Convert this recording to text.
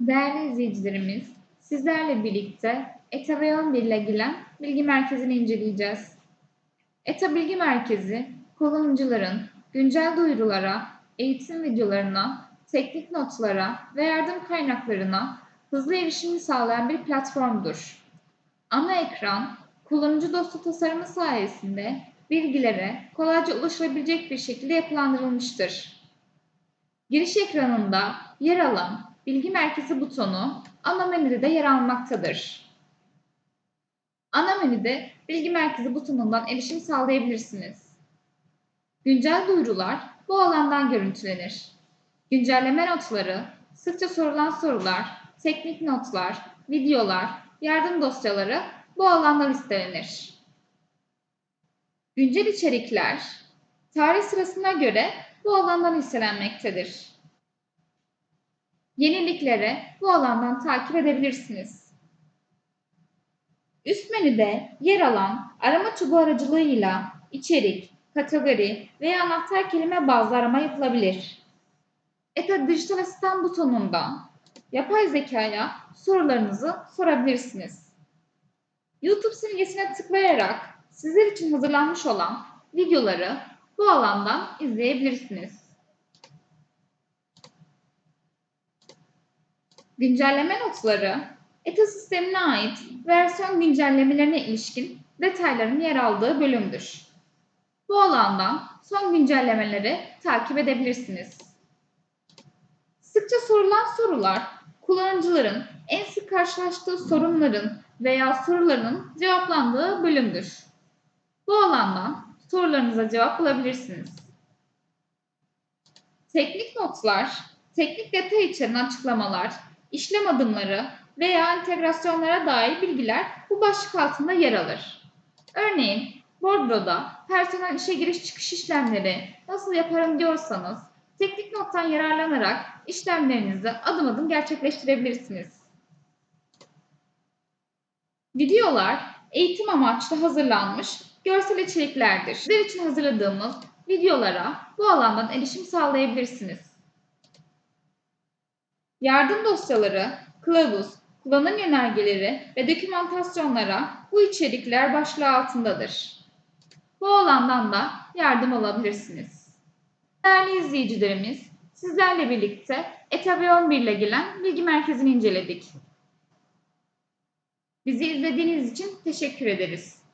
Değerli izleyicilerimiz, sizlerle birlikte ETA V11 ile gelen bilgi merkezini inceleyeceğiz. ETA Bilgi Merkezi, kullanıcıların güncel duyurulara, eğitim videolarına, teknik notlara ve yardım kaynaklarına hızlı erişimini sağlayan bir platformdur. Ana ekran, kullanıcı dostu tasarımı sayesinde bilgilere kolayca ulaşılabilecek bir şekilde yapılandırılmıştır. Giriş ekranında yer alan Bilgi Merkezi butonu ana menüde de yer almaktadır. Ana menüde Bilgi Merkezi butonundan erişim sağlayabilirsiniz. Güncel duyurular bu alandan görüntülenir. Güncelleme notları, sıkça sorulan sorular, teknik notlar, videolar, yardım dosyaları bu alanda listelenir. Güncel içerikler tarih sırasına göre bu alandan listelenmektedir. Yeniliklere bu alandan takip edebilirsiniz. Üst menüde yer alan arama çubuğu aracılığıyla içerik, kategori veya anahtar kelime bazlı arama yapılabilir. ETA Dijital Asistan butonundan yapay zekaya sorularınızı sorabilirsiniz. YouTube simgesine tıklayarak sizler için hazırlanmış olan videoları bu alandan izleyebilirsiniz. Güncelleme notları, ETA sistemine ait versiyon güncellemelerine ilişkin detayların yer aldığı bölümdür. Bu alandan son güncellemeleri takip edebilirsiniz. Sıkça sorulan sorular, kullanıcıların en sık karşılaştığı sorunların veya sorularının cevaplandığı bölümdür. Bu alandan sorularınıza cevap bulabilirsiniz. Teknik notlar, teknik detay içeren açıklamalar, işlem adımları veya entegrasyonlara dair bilgiler bu başlık altında yer alır. Örneğin bordroda personel işe giriş çıkış işlemleri nasıl yaparım diyorsanız teknik nottan yararlanarak işlemlerinizi adım adım gerçekleştirebilirsiniz. Videolar eğitim amaçlı hazırlanmış görsel içeriklerdir. Sizler için hazırladığımız videolara bu alandan erişim sağlayabilirsiniz. Yardım dosyaları, kılavuz, kullanım yönergeleri ve dokümantasyonlara bu içerikler başlığı altındadır. Bu alandan da yardım alabilirsiniz. Değerli izleyicilerimiz, sizlerle birlikte ETA V11 ile gelen bilgi merkezini inceledik. Bizi izlediğiniz için teşekkür ederiz.